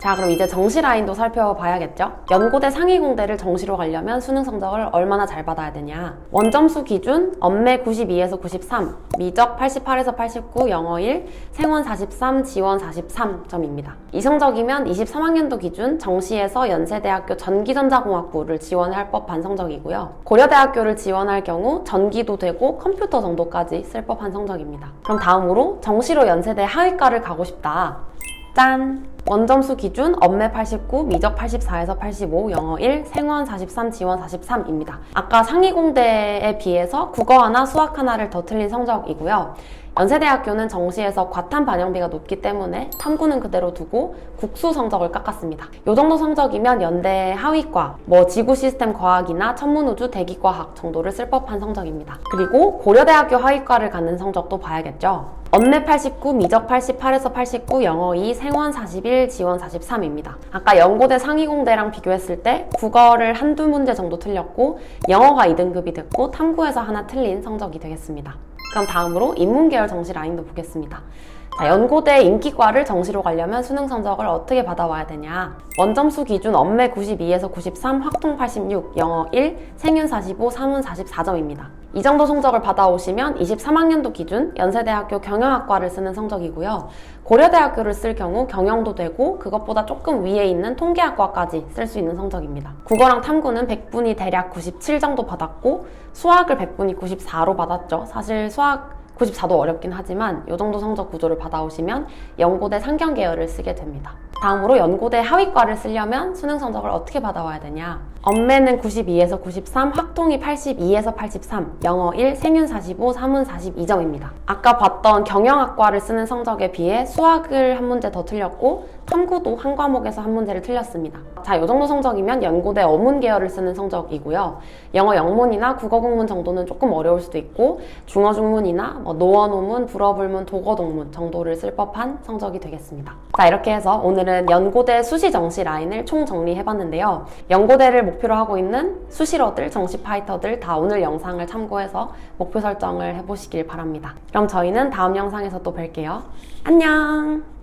자, 그럼 이제 정시 라인도 살펴봐야겠죠? 연고대 상위공대를 정시로 가려면 수능 성적을 얼마나 잘 받아야 되냐? 원점수 기준 엄매 92에서 93, 미적 88에서 89, 영어 1, 생원 43, 지원 43점입니다. 이 성적이면 23학년도 기준 정시에서 연세대학교 전기전자공학부를 지원할 법한 성적이고요. 고려대학교를 지원할 경우 전기도 되고 컴퓨터 정도까지 쓸 법한 성적입니다. 그럼 다음으로 정시로 연세대 하위과를 가고 싶다. 짠! 원점수 기준 엄매 89, 미적 84에서 85, 영어 1, 생원 43, 지원 43입니다. 아까 상위공대에 비해서 국어 하나, 수학 하나를 더 틀린 성적이고요. 연세대학교는 정시에서 과탐 반영비가 높기 때문에 탐구는 그대로 두고 국수 성적을 깎았습니다. 이 정도 성적이면 연대 하위과, 뭐 지구 시스템 과학이나 천문우주 대기과학 정도를 쓸 법한 성적입니다. 그리고 고려대학교 하위과를 갖는 성적도 봐야겠죠. 엄매 89, 미적 88에서 89, 영어 2, 생원 41, 지원 43입니다. 아까 연고대 상위공대랑 비교했을 때 국어를 한두 문제 정도 틀렸고 영어가 2등급이 됐고 탐구에서 하나 틀린 성적이 되겠습니다. 그럼 다음으로 인문계열 정시 라인도 보겠습니다. 자, 연고대 인기과를 정시로 가려면 수능 성적을 어떻게 받아와야 되냐? 원점수 기준 엄매 92에서 93, 확통 86, 영어 1, 생윤 45, 사문 44점입니다. 이 정도 성적을 받아오시면 23학년도 기준 연세대학교 경영학과를 쓰는 성적이고요. 고려대학교를 쓸 경우 경영도 되고 그것보다 조금 위에 있는 통계학과까지 쓸 수 있는 성적입니다. 국어랑 탐구는 100분이 대략 97 정도 받았고 수학을 100분이 94로 받았죠. 사실 수학 94도 어렵긴 하지만 이 정도 성적 구조를 받아오시면 연고대 상경 계열을 쓰게 됩니다. 다음으로 연고대 하위과를 쓰려면 수능 성적을 어떻게 받아와야 되냐? 엄매는 92에서 93, 확통이 82에서 83, 영어 1, 생윤 45, 사문 42점입니다. 아까 봤던 경영학과를 쓰는 성적에 비해 수학을 한 문제 더 틀렸고 탐구도 한 과목에서 한 문제를 틀렸습니다. 자, 이 정도 성적이면 연고대 어문 계열을 쓰는 성적이고요. 영어 영문이나 국어 국문 정도는 조금 어려울 수도 있고 중어 중문이나 뭐 노어 노문, 불어 불문, 독어 동문 정도를 쓸 법한 성적이 되겠습니다. 자, 이렇게 해서 오늘은 연고대 수시 정시 라인을 총 정리해봤는데요. 연고대를 목표로 하고 있는 수시러들, 정시 파이터들 다 오늘 영상을 참고해서 목표 설정을 해보시길 바랍니다. 그럼 저희는 다음 영상에서 또 뵐게요. 안녕!